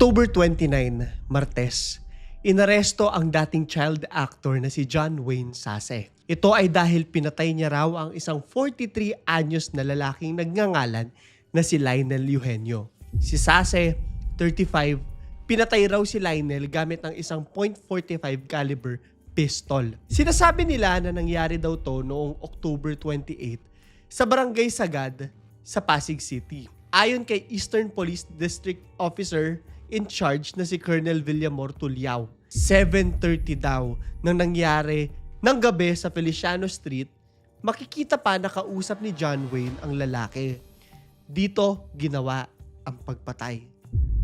October 29, Martes, inaresto ang dating child actor na si John Wayne Sase. Ito ay dahil pinatay niya raw ang isang 43 anyos na lalaking nagngangalan na si Lionel Eugenio. Si Sase, 35, pinatay raw si Lionel gamit ang isang .45 caliber pistol. Sinasabi nila na nangyari daw to noong October 28 sa Barangay Sagad sa Pasig City. Ayon kay Eastern Police District Officer in charge na si Colonel Villamor Tuliao, 7.30 daw nang nangyari ng gabi sa Feliciano Street, makikita pa nakausap ni John Wayne ang lalaki. Dito ginawa ang pagpatay.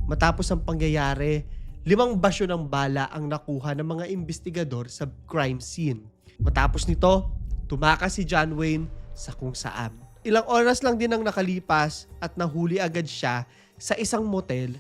Matapos ang pangyayari, limang basyo ng bala ang nakuha ng mga investigador sa crime scene. Matapos nito, tumakas si John Wayne sa kung saan. Ilang oras lang din ang nakalipas at nahuli agad siya sa isang motel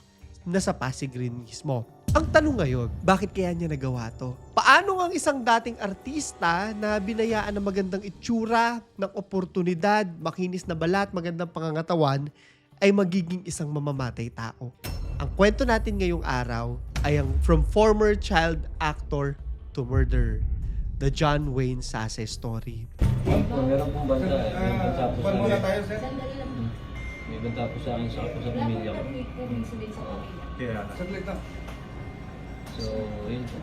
na sa Pasig rin mismo. Ang tanong ngayon, bakit kaya niya nagawa to? Paano ang isang dating artista na binayaan ng magandang itsura, ng oportunidad, makinis na balat, magandang pangangatawan, ay magiging isang mamamatay tao? Ang kwento natin ngayong araw ay ang From Former Child Actor to Murder, the John Wayne Sase story. Meron pong banta. eh. May banta po sa Kuwan muna tayo, sir. Banta po sa akin sa po sa pamilya ko. Kaya, saglit lang. So, yun po.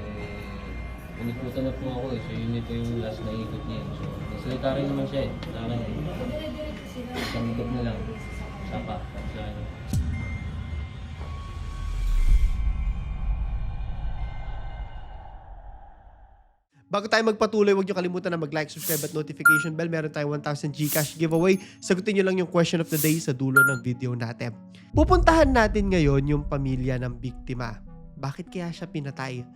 Eh, inikutan na po ako eh. So, yun ito yung last na ikot niya. So, nagsalita rin naman siya eh. Sa akin eh. Isang ikot na lang. Sapa. Sa akin. Bago tayo magpatuloy, huwag niyo kalimutan na mag-like, subscribe at notification bell. Meron tayong 1,000 Gcash giveaway. Sagutin niyo lang yung question of the day sa dulo ng video natin. Pupuntahan natin ngayon yung pamilya ng biktima. Bakit kaya siya pinatay?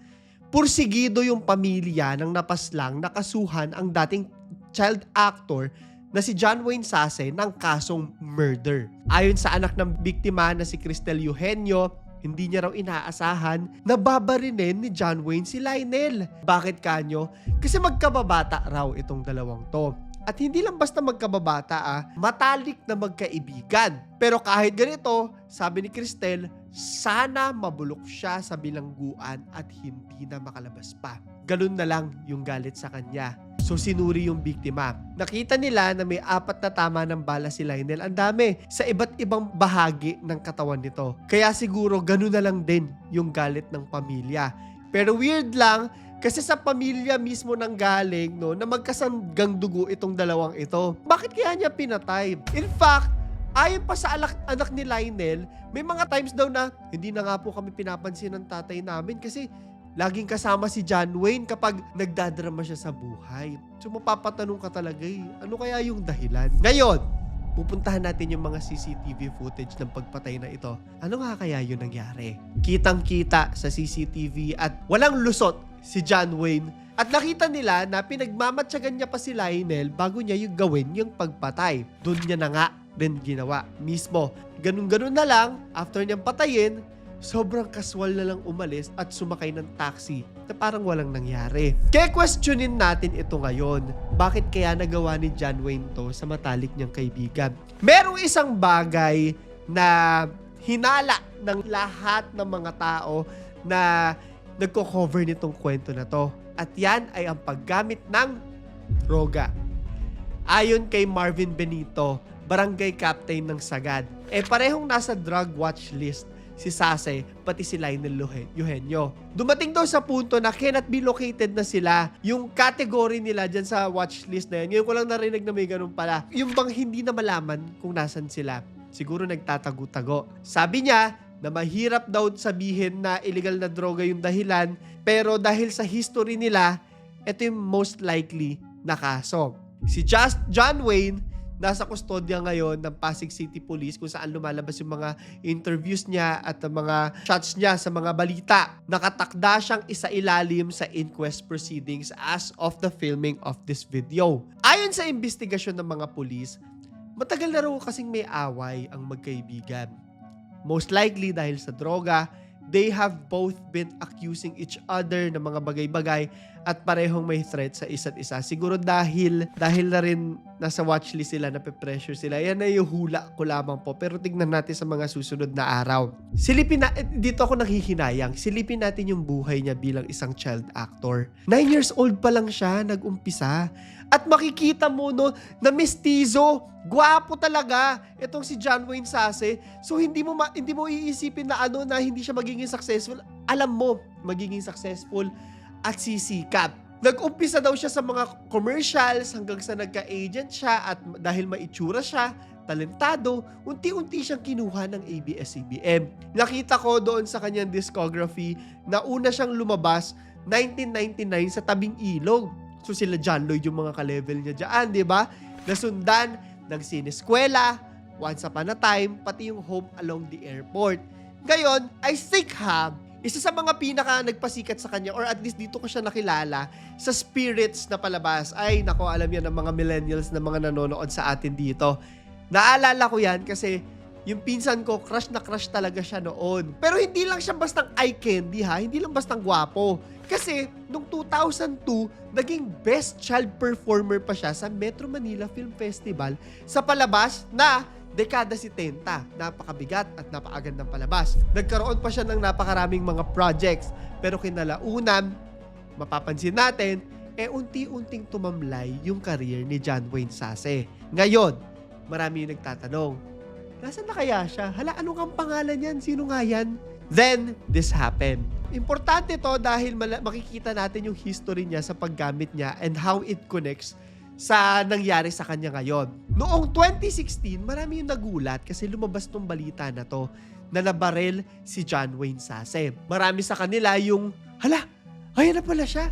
Pursigido yung pamilya ng napaslang nakasuhan ang dating child actor na si John Wayne Sase ng kasong murder. Ayon sa anak ng biktima na si Cristel Eugenio, hindi niya raw inaasahan na babarinin ni John Wayne si Lionel. Bakit kanyo? Kasi magkababata raw itong dalawang to. At hindi lang basta magkababata ah, matalik na magkaibigan. Pero kahit ganito, sabi ni Cristel, sana mabulok siya sa bilangguan at hindi na makalabas pa. Ganun na lang yung galit sa kanya. So sinuri yung biktima. Nakita nila na may apat na tama ng bala si Lionel. Ang dami sa iba't ibang bahagi ng katawan nito. Kaya siguro ganun na lang din yung galit ng pamilya. Pero weird lang kasi sa pamilya mismo nang galing no na magkasanggang dugo itong dalawang ito. Bakit kaya niya pinatay? In fact, ayon pa sa alak, anak ni Lionel, may mga times daw na hindi na nga po kami pinapansin ng tatay namin kasi laging kasama si John Wayne kapag nagdadrama siya sa buhay. So mapapatanong ka talaga eh, ano kaya yung dahilan? Ngayon, pupuntahan natin yung mga CCTV footage ng pagpatay na ito. Ano nga kaya yun nangyari? Kitang-kita sa CCTV at walang lusot si John Wayne at nakita nila na pinagmamatsyagan niya pa si Lionel bago niya yung gawin yung pagpatay. Doon niya na nga din ginawa mismo. Ganun-ganun na lang, after niyang patayin, sobrang kaswal na lang umalis at sumakay ng taxi na parang walang nangyari. Kaya questionin natin ito ngayon. Bakit kaya nagawa ni John Wayne to sa matalik niyang kaibigan? Merong isang bagay na hinala ng lahat ng mga tao na nagko-cover nitong kwento na to. At yan ay ang paggamit ng droga. Ayon kay Marvin Benito, barangay captain ng Sagad, eh parehong nasa drug watch list si Sase, pati si Lionel Eugenio. Dumating daw sa punto na cannot be located na sila. Yung category nila dyan sa watch list na yan, ngayon ko lang narinig na may ganun pala. Yung bang hindi na malaman kung nasan sila. Siguro nagtatago-tago. Sabi niya na mahirap daw sabihin na illegal na droga yung dahilan, pero dahil sa history nila, ito yung most likely na kaso. Si Just John Wayne, nasa kustodya ngayon ng Pasig City Police kung saan lumalabas yung mga interviews niya at mga shots niya sa mga balita. Nakatakda siyang isa ilalim sa inquest proceedings as of the filming of this video. Ayon sa investigasyon ng mga pulis, matagal na raw kasing may away ang magkaibigan. Most likely dahil sa droga, they have both been accusing each other ng mga bagay-bagay at parehong may threat sa isa't isa. Siguro dahil dahil na rin nasa watchlist sila, nape-pressure sila. Yan na yung hula ko lamang po. Pero tignan natin sa mga susunod na araw. Silipin na, eh, dito ako nanghihinayang. Silipin natin yung buhay niya bilang isang child actor. Nine years old pa lang siya, nag-umpisa. At makikita mo no, na mestizo, gwapo talaga itong si John Wayne Sase. So hindi mo ma- hindi mo iisipin na ano na hindi siya magiging successful. Alam mo, magiging successful at sisikap. Nag-umpisa daw siya sa mga commercials hanggang sa nagka-agent siya at dahil maitsura siya, talentado, unti-unti siyang kinuha ng ABS-CBN. Nakita ko doon sa kanyang discography na una siyang lumabas 1999 sa tabing ilog. So sila John Lloyd yung mga ka-level niya dyan, di ba? Nasundan ng sineskwela, Once Upon a Time, pati yung Home Along the Airport. Ngayon, I think ha, isa sa mga pinaka nagpasikat sa kanya or at least dito ko siya nakilala sa spirits na palabas. Ay, nako, alam yan ng mga millennials na mga nanonood sa atin dito. Naalala ko yan kasi yung pinsan ko, crush na crush talaga siya noon. Pero hindi lang siya bastang eye candy ha, hindi lang bastang gwapo. Kasi nung 2002, naging best child performer pa siya sa Metro Manila Film Festival sa palabas na dekada 70. Napakabigat at napakagandang palabas. Nagkaroon pa siya ng napakaraming mga projects. Pero kinalaunan, mapapansin natin, eh unti-unting tumamlay yung career ni John Wayne Sase. Ngayon, marami yung nagtatanong, Nasaan na kaya siya? Hala, ano kang pangalan yan? Sino nga yan? Then, this happened. Importante to dahil makikita natin yung history niya sa paggamit niya and how it connects sa nangyari sa kanya ngayon. Noong 2016, marami yung nagulat kasi lumabas tong balita na to na nabarel si John Wayne Sase. Marami sa kanila yung, hala, ayan na pala siya.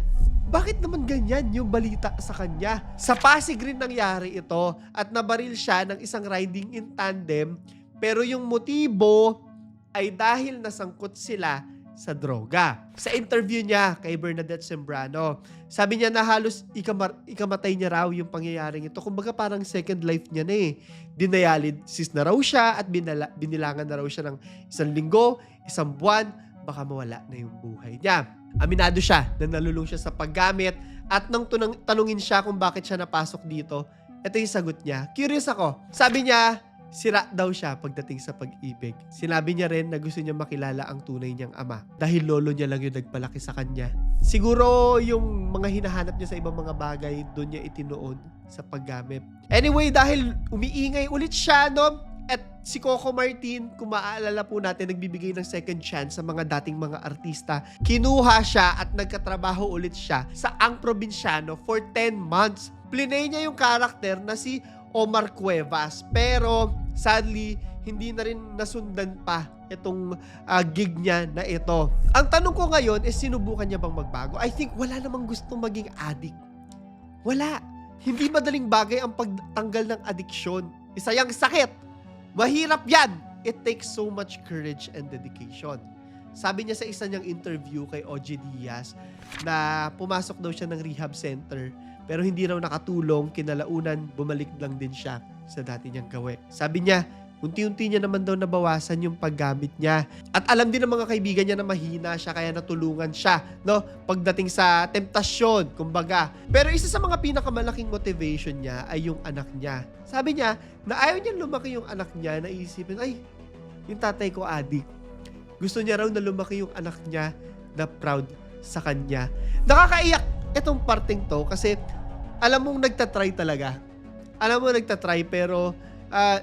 Bakit naman ganyan yung balita sa kanya? Sa Pasig rin nangyari ito at nabaril siya ng isang riding in tandem pero yung motibo ay dahil nasangkot sila sa droga. Sa interview niya kay Bernadette Sembrano, sabi niya na halos ikamar- ikamatay niya raw yung pangyayaring ito. Kumbaga parang second life niya na eh. Dinayalisis na raw siya at binala- binilangan na raw siya ng isang linggo, isang buwan, baka mawala na yung buhay niya. Aminado siya na nalulung siya sa paggamit at nang tunang, tanungin siya kung bakit siya napasok dito, ito yung sagot niya. Curious ako. Sabi niya, sira daw siya pagdating sa pag-ibig. Sinabi niya rin na gusto niya makilala ang tunay niyang ama dahil lolo niya lang yung nagpalaki sa kanya. Siguro yung mga hinahanap niya sa ibang mga bagay, doon niya itinuon sa paggamit. Anyway, dahil umiingay ulit siya, no? At si Coco Martin, kung maaalala po natin, nagbibigay ng second chance sa mga dating mga artista. Kinuha siya at nagkatrabaho ulit siya sa Ang Probinsyano for 10 months. Plinay niya yung karakter na si Omar Cuevas. Pero, sadly, hindi na rin nasundan pa itong ah, gig niya na ito. Ang tanong ko ngayon is sinubukan niya bang magbago? I think wala namang gustong maging addict. Wala. Hindi madaling bagay ang pagtanggal ng addiction. Isa sakit. Mahirap yan. It takes so much courage and dedication. Sabi niya sa isa niyang interview kay OG Diaz na pumasok daw siya ng rehab center pero hindi raw nakatulong, kinalaunan, bumalik lang din siya sa dati niyang gawe. Sabi niya, unti-unti niya naman daw nabawasan yung paggamit niya. At alam din ng mga kaibigan niya na mahina siya kaya natulungan siya, no? Pagdating sa temptasyon, kumbaga. Pero isa sa mga pinakamalaking motivation niya ay yung anak niya. Sabi niya, na ayaw niyang lumaki yung anak niya, naisipin, ay, yung tatay ko adik. Gusto niya raw na lumaki yung anak niya na proud sa kanya. Nakakaiyak itong parting to kasi alam mong nagtatry talaga. Alam mo nagtatry pero ah,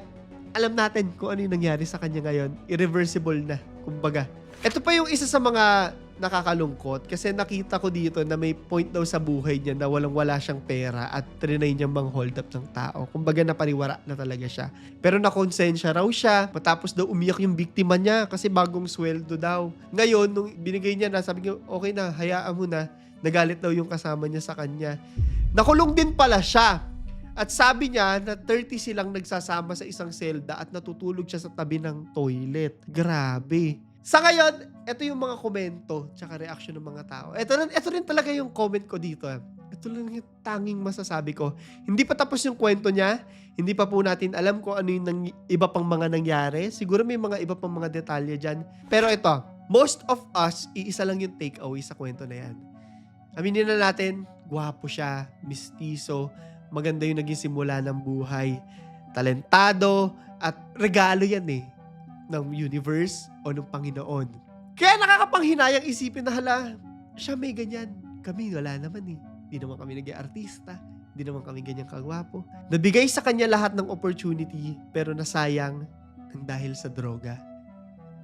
alam natin kung ano yung nangyari sa kanya ngayon. Irreversible na, kumbaga. Ito pa yung isa sa mga nakakalungkot kasi nakita ko dito na may point daw sa buhay niya na walang-wala siyang pera at trinay niya mang hold up ng tao. Kumbaga napariwara na talaga siya. Pero nakonsensya raw siya matapos daw umiyak yung biktima niya kasi bagong sweldo daw. Ngayon, nung binigay niya na, sabi niya, okay na, hayaan mo na. Nagalit daw yung kasama niya sa kanya. Nakulong din pala siya. At sabi niya na 30 silang nagsasama sa isang selda at natutulog siya sa tabi ng toilet. Grabe. Sa ngayon, ito yung mga komento tsaka reaction ng mga tao. Ito, rin- ito rin talaga yung comment ko dito. Ito lang yung tanging masasabi ko. Hindi pa tapos yung kwento niya. Hindi pa po natin alam kung ano yung nang- iba pang mga nangyari. Siguro may mga iba pang mga detalye dyan. Pero ito, most of us, iisa lang yung takeaway sa kwento na yan. Aminin na natin, gwapo siya, mistiso, maganda yung naging simula ng buhay, talentado, at regalo yan eh, ng universe o ng Panginoon. Kaya nakakapanghinayang isipin na hala, siya may ganyan. Kami wala naman eh. Di naman kami naging artista. Di naman kami ganyan kagwapo. Nabigay sa kanya lahat ng opportunity pero nasayang ng dahil sa droga.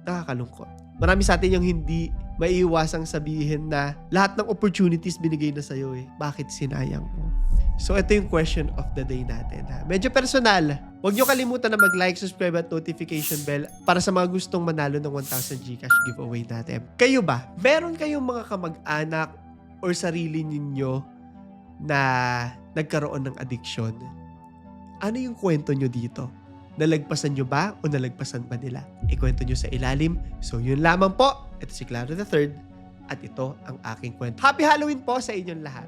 Nakakalungkot. Marami sa atin yung hindi maiiwasang sabihin na lahat ng opportunities binigay na sa'yo eh. Bakit sinayang mo? So, ito yung question of the day natin. Ha? Medyo personal. Huwag nyo kalimutan na mag-like, subscribe at notification bell para sa mga gustong manalo ng 1,000 Gcash giveaway natin. Kayo ba? Meron kayong mga kamag-anak or sarili ninyo na nagkaroon ng addiction? Ano yung kwento nyo dito? Nalagpasan nyo ba o nalagpasan ba nila? Ikwento nyo sa ilalim. So, yun lamang po. Ito si Claro the Third at ito ang aking kwento. Happy Halloween po sa inyong lahat.